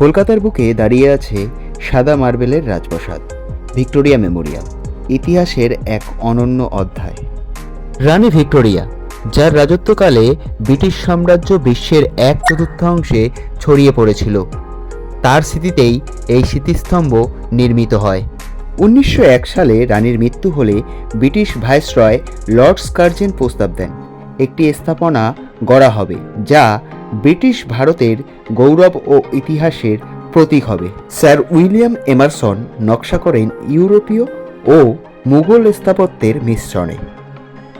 কলকাতার বুকে দাঁড়িয়ে আছে সাদা মার্বেলের রাজপ্রাসাদ, ভিক্টোরিয়া মেমোরিয়াল, ইতিহাসের এক অনন্য অধ্যায়। রানী ভিক্টোরিয়া, যার রাজত্বকালে ব্রিটিশ সাম্রাজ্য বিশ্বের এক চতুর্থাংশে ছড়িয়ে পড়েছিল, তার স্মৃতিতেই এই স্মৃতিস্তম্ভ নির্মিত হয়। উনিশশো এক সালে রানীর মৃত্যু হলে ব্রিটিশ ভাইসরয় লর্ড স্কার্জেন প্রস্তাব দেন, একটি স্থাপনা গড়া হবে, যা ব্রিটিশ ভারতের গৌরব ও ইতিহাসের প্রতীক হবে। স্যার উইলিয়াম এমারসন নকশা করেন ইউরোপীয় ও মুঘল স্থাপত্যের মিশ্রণে।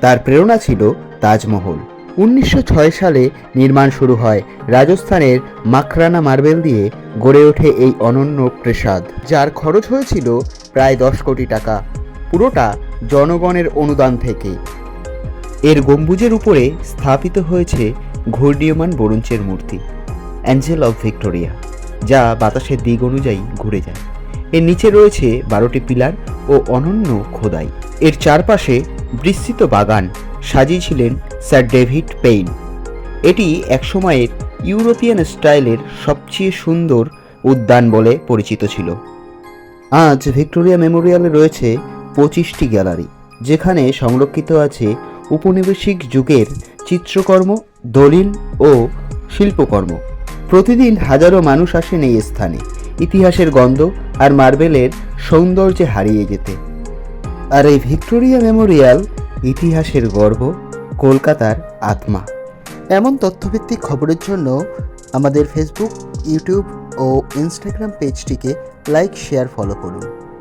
তার প্রেরণা ছিল তাজমহল। উনিশশো ছয় সালে নির্মাণ শুরু হয় রাজস্থানের মাখরানা মার্বেল দিয়ে গড়ে ওঠে এই অনন্য প্রাসাদ, যার খরচ হয়েছিল প্রায় দশ কোটি টাকা। পুরোটা জনগণের অনুদান থেকে। এর গম্বুজের উপরে স্থাপিত হয়েছে ঘূর্ণীয়মান বরুঞ্চের মূর্তি অ্যাঞ্জেল অফ ভিক্টোরিয়া যা বাতাসের দিক অনুযায়ী ঘুরে যায়। এর নিচে রয়েছে বারোটি পিলার ও অনন্য খোদাই। এর চারপাশে বিস্তৃত বাগান সাজিয়েছিলেন স্যার ডেভিড পেইন। এটি একসময়ের ইউরোপিয়ান স্টাইলের সবচেয়ে সুন্দর উদ্যান বলে পরিচিত ছিল। আজ ভিক্টোরিয়া মেমোরিয়ালে রয়েছে পঁচিশটি গ্যালারি, যেখানে সংরক্ষিত আছে উপনিবেশিক যুগের চিত্রকর্ম, দলিল ও শিল্পকর্ম। প্রতিদিন হাজারো মানুষ আসেন এই স্থানে। ইতিহাসের গন্ধ আর মার্বেলের সৌন্দর্যে হারিয়ে যেতে। আর এই ভিক্টোরিয়া মেমোরিয়াল ইতিহাসের গর্ব, কলকাতার আত্মা। এমন তথ্যভিত্তিক খবরের জন্য আমাদের ফেসবুক ইউটিউব ও ইনস্টাগ্রাম পেজটিকে লাইক শেয়ার ফলো করুন।